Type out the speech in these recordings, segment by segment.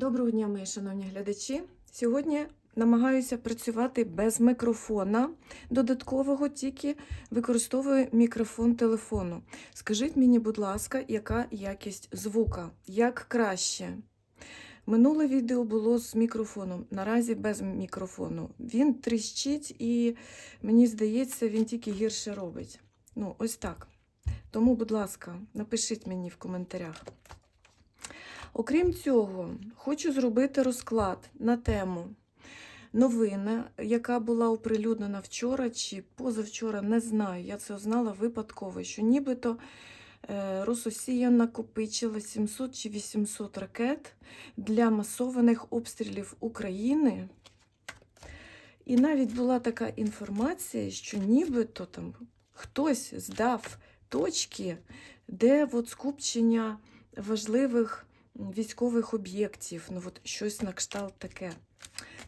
Доброго дня, мої шановні глядачі. Сьогодні намагаюся працювати без мікрофона додаткового, тільки використовую мікрофон телефону. Скажіть мені, будь ласка, яка якість звука? Як краще? Минуле відео було з мікрофоном, наразі без мікрофону. Він тріщить і, мені здається, він тільки гірше робить. Ну, ось так. Тому, будь ласка, напишіть мені в коментарях. Окрім цього, хочу зробити розклад на тему новини, яка була оприлюднена вчора чи позавчора, не знаю. Я це узнала випадково, що нібито е, Рососія накопичила 700 чи 800 ракет для масованих обстрілів України. І навіть була така інформація, що нібито там хтось здав точки, де от скупчення важливих військових об'єктів, ну от щось на кшталт таке.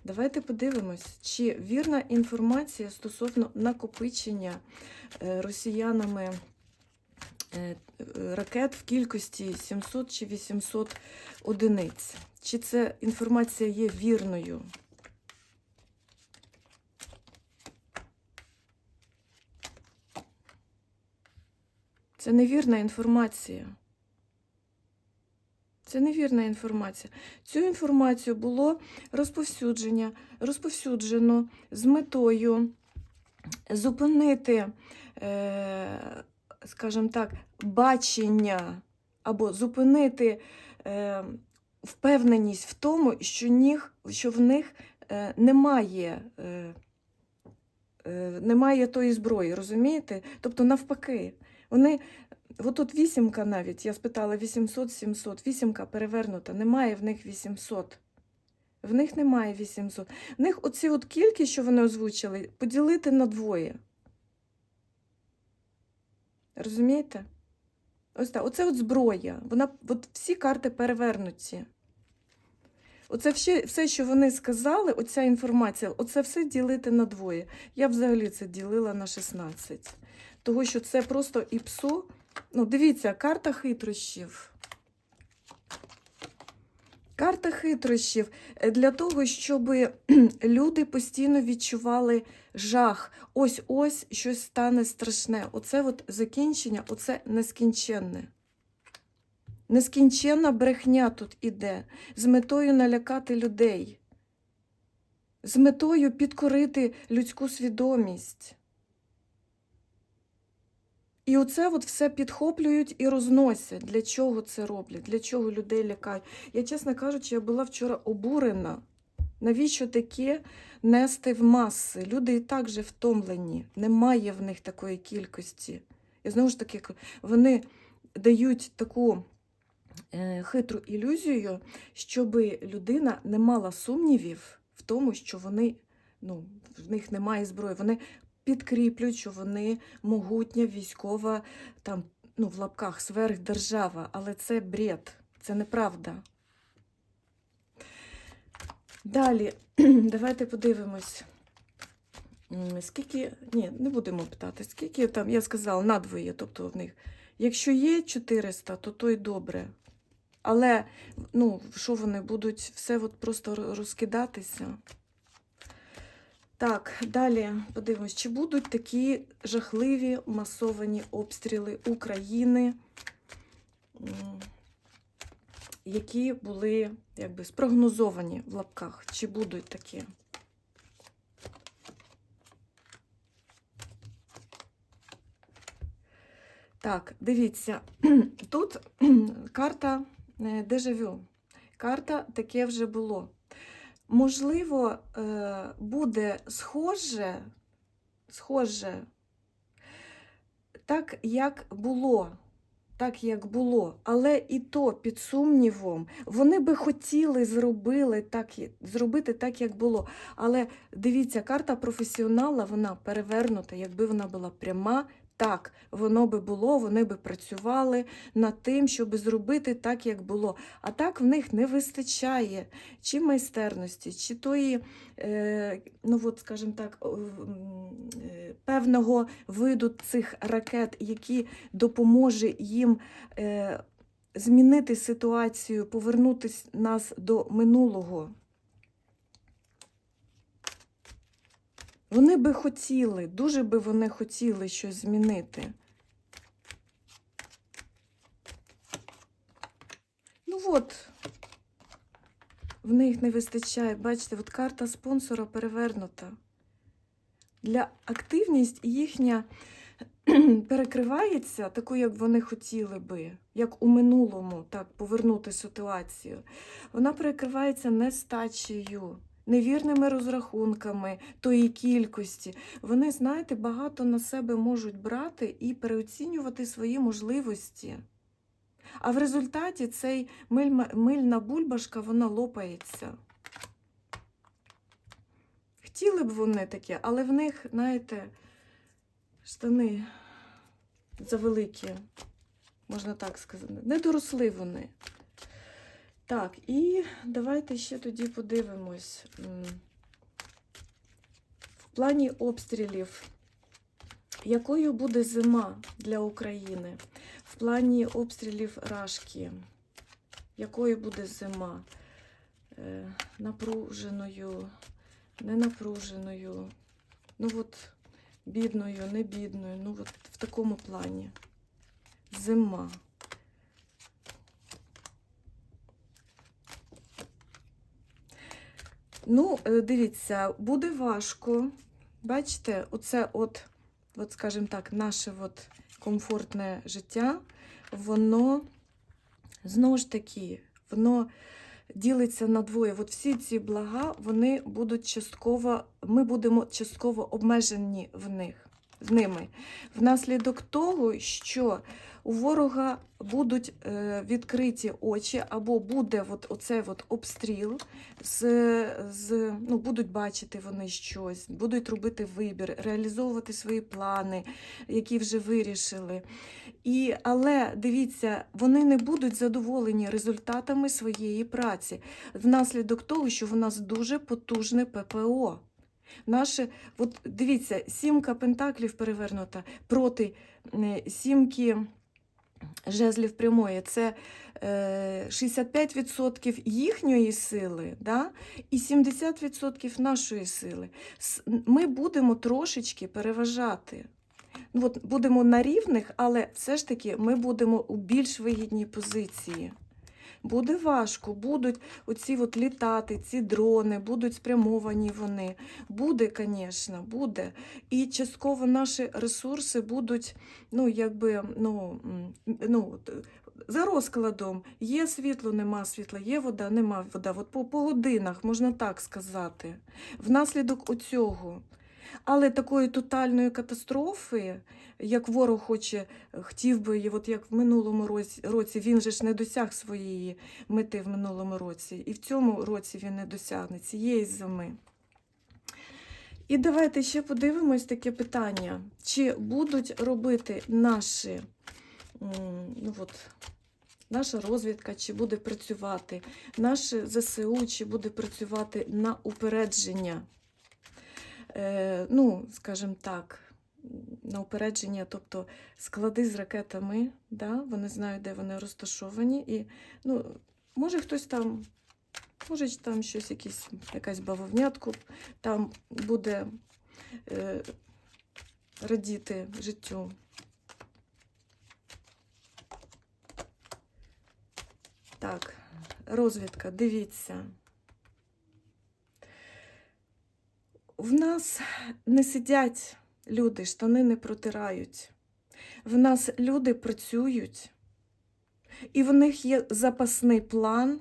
Давайте подивимось, чи вірна інформація стосовно накопичення е, росіянами е, ракет в кількості 700 чи 800 одиниць. Чи ця інформація є вірною? Це невірна інформація. Це невірна інформація. Цю інформацію було розповсюдження, розповсюджено з метою зупинити, е, скажімо так, бачення або зупинити е, впевненість в тому, що, в них е, немає, немає тої зброї, розумієте? Тобто, навпаки, вони От тут вісімка навіть, я спитала 800-700, вісімка перевернута, немає в них 800. В них немає 800. В них оці от кількість, що вони озвучили, поділити на двоє. Розумієте? Ось так. Оце от зброя. Вона, от всі карти перевернуті. Оце все, все, що вони сказали, оця інформація, оце все ділити на двоє. Я взагалі це ділила на 16. Того, що це просто іпсо. Ну, дивіться, карта хитрощів. Карта хитрощів е, для того, щоб люди постійно відчували жах. Ось-ось щось стане страшне. Оце от закінчення, оце нескінченне. Нескінченна брехня тут іде, з метою налякати людей, з метою підкорити людську свідомість. І оце от все підхоплюють і розносять. Для чого це роблять? Для чого людей лякають? Я, чесно кажучи, я була вчора обурена. Навіщо таке нести в маси? Люди і так же втомлені. Немає в них такої кількості. І знову ж таки, вони дають таку е, хитру ілюзію, щоб людина не мала сумнівів в тому, що вони, ну, в них немає зброї. Вони підкріплюють, що вони могутня військова, там, ну, в лапках сверхдержава, але це бред, це неправда. Далі, давайте подивимось. Скільки, ні, не будемо питати, скільки там, я сказала, надвоє, тобто в них. Якщо є 400, то то й добре. Але, ну, що вони будуть все от просто розкидатися? Так, далі подивимось, чи будуть такі жахливі масовані обстріли України, які були якби спрогнозовані в лапках. Чи будуть такі? Так, дивіться, тут карта е, дежавю. Карта таке вже було. Можливо, е, буде схоже, схоже, так, як було. Так, як було, але і то під сумнівом, вони би хотіли зробили так, зробити так, як було. Але дивіться, карта професіонала, вона перевернута, якби вона була пряма, так, воно би було, вони би працювали над тим, щоб зробити так, як було. А так в них не вистачає чи майстерності, чи тої, е, ну от, скажімо так, е, певного виду цих ракет, які допоможе їм е, змінити ситуацію, повернути нас до минулого. Вони би хотіли, дуже би вони хотіли щось змінити. Ну от, в них не вистачає. Бачите, от карта спонсора перевернута. Для активність їхня перекривається таку, як вони хотіли би, як у минулому, так, повернути ситуацію. Вона перекривається нестачею, невірними розрахунками тої кількості. Вони, знаєте, багато на себе можуть брати і переоцінювати свої можливості. А в результаті цей мильна бульбашка вона лопається. Хотіли б вони таке, але в них, знаєте, штани завеликі, можна так сказати. Не доросли вони. Так, і давайте ще тоді подивимось. В плані обстрілів, якою буде зима для України? В плані обстрілів Рашки, якою буде зима? Е, Напруженою, ненапруженою, ну от бідною, не бідною, ну от в такому плані. Зима. Ну, е, дивіться, буде важко. Бачите, оце от, от, скажімо так, наше от комфортне життя, воно знову ж таки, воно ділиться на двоє. От всі ці блага, вони будуть частково, ми будемо частково обмежені в них, в ними. Внаслідок того, що у ворога будуть е, відкриті очі, або буде от оцей от обстріл, з, з, ну, будуть бачити вони щось, будуть робити вибір, реалізовувати свої плани, які вже вирішили. І, але дивіться, вони не будуть задоволені результатами своєї праці внаслідок того, що в нас дуже потужне ППО. Наше, от дивіться, сімка пентаклів перевернута проти е, сімки жезлів прямої. Це е, 65% їхньої сили да? і 70% нашої сили. Ми будемо трошечки переважати. Ну, от будемо на рівних, але все ж таки ми будемо у більш вигідній позиції. Буде важко, будуть оці от літати, ці дрони, будуть спрямовані вони. Буде, звісно, буде. І частково наші ресурси будуть, ну, якби, ну, ну, за розкладом. Є світло, нема світла, є вода, нема вода. От по, по годинах, можна так сказати. Внаслідок оцього. Але такої тотальної катастрофи, як ворог хоче, хотів би, і от як в минулому році він же ж не досяг своєї мети в минулому році, і в цьому році він не досягне цієї зими. І давайте ще подивимось таке питання: чи будуть робити наші, ну от, наша розвідка, чи буде працювати, наше ЗСУ, чи буде працювати на упередження? Е, ну, скажімо так, на упередження, тобто склади з ракетами, да, вони знають, де вони розташовані. І, ну, може хтось там, може там щось, якісь, якась бавовнятку, там буде е, радіти життю. Так, розвідка, дивіться. В нас не сидять люди, штани не протирають. В нас люди працюють, і в них є запасний план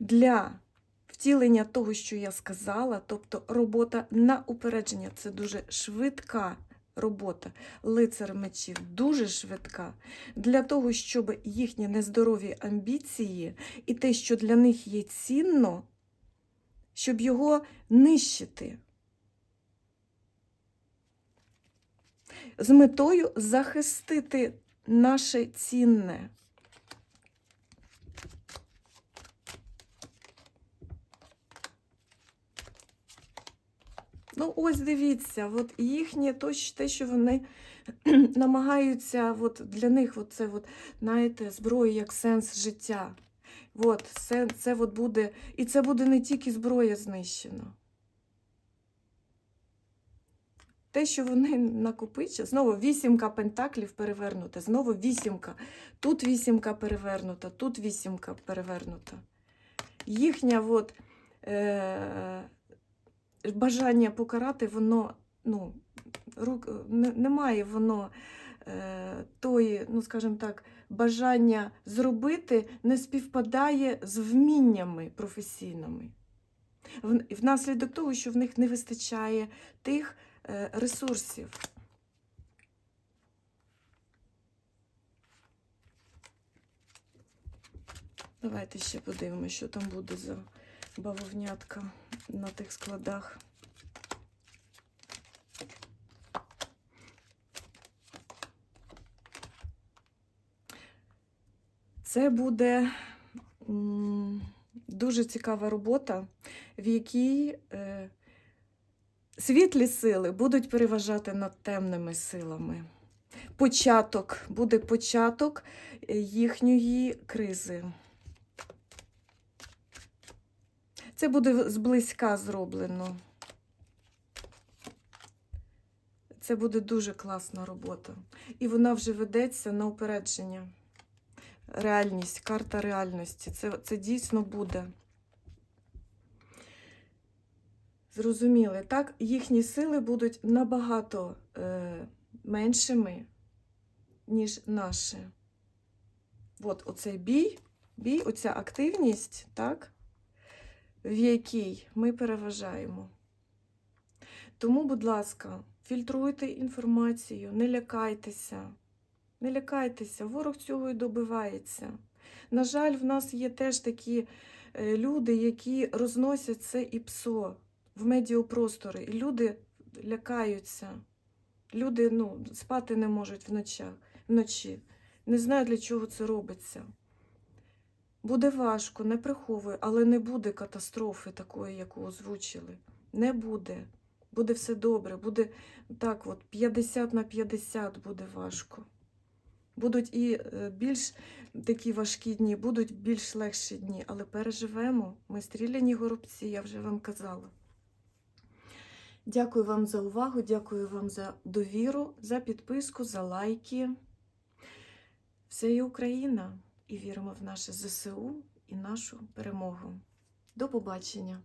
для втілення того, що я сказала, тобто робота на упередження. Це дуже швидка робота. Лицар мечів дуже швидка. Для того, щоб їхні нездорові амбіції і те, що для них є цінно, щоб його нищити. З метою захистити наше цінне. Ну, ось дивіться, от їхнє то, те, що вони намагаються, от для них от це, от, знаєте, зброя як сенс життя. От, це, це от буде, і це буде не тільки зброя знищена. Те, що вони накопичать, знову вісімка пентаклів перевернута, знову вісімка. Тут вісімка перевернута, тут вісімка перевернута. Їхня от, е, бажання покарати, воно ну, рук, не, немає воно е, тої, ну скажімо так, бажання зробити не співпадає з вміннями професійними. Внаслідок того, що в них не вистачає тих ресурсів. Давайте ще подивимося, що там буде за бавовнятка на тих складах. Це буде дуже цікава робота, в якій е, світлі сили будуть переважати над темними силами. Початок буде початок їхньої кризи. Це буде зблизька зроблено. Це буде дуже класна робота. І вона вже ведеться на упередження. Реальність, карта реальності. Це, це дійсно буде. Зрозуміли, так? Їхні сили будуть набагато е, меншими, ніж наші. От оцей бій, бій, оця активність, так? в якій ми переважаємо. Тому, будь ласка, фільтруйте інформацію, не лякайтеся. Не лякайтеся, ворог цього і добивається. На жаль, в нас є теж такі е, люди, які розносять це і псо в медіопростори. І люди лякаються. Люди ну, спати не можуть вночі, вночі. Не знаю, для чого це робиться. Буде важко, не приховую, але не буде катастрофи такої, яку озвучили. Не буде. Буде все добре. Буде так, от 50 на 50 буде важко. Будуть і е, більш такі важкі дні, будуть більш легші дні, але переживемо. Ми стріляні горобці, я вже вам казала. Дякую вам за увагу, дякую вам за довіру, за підписку, за лайки. Все є Україна і віримо в наше ЗСУ і нашу перемогу. До побачення!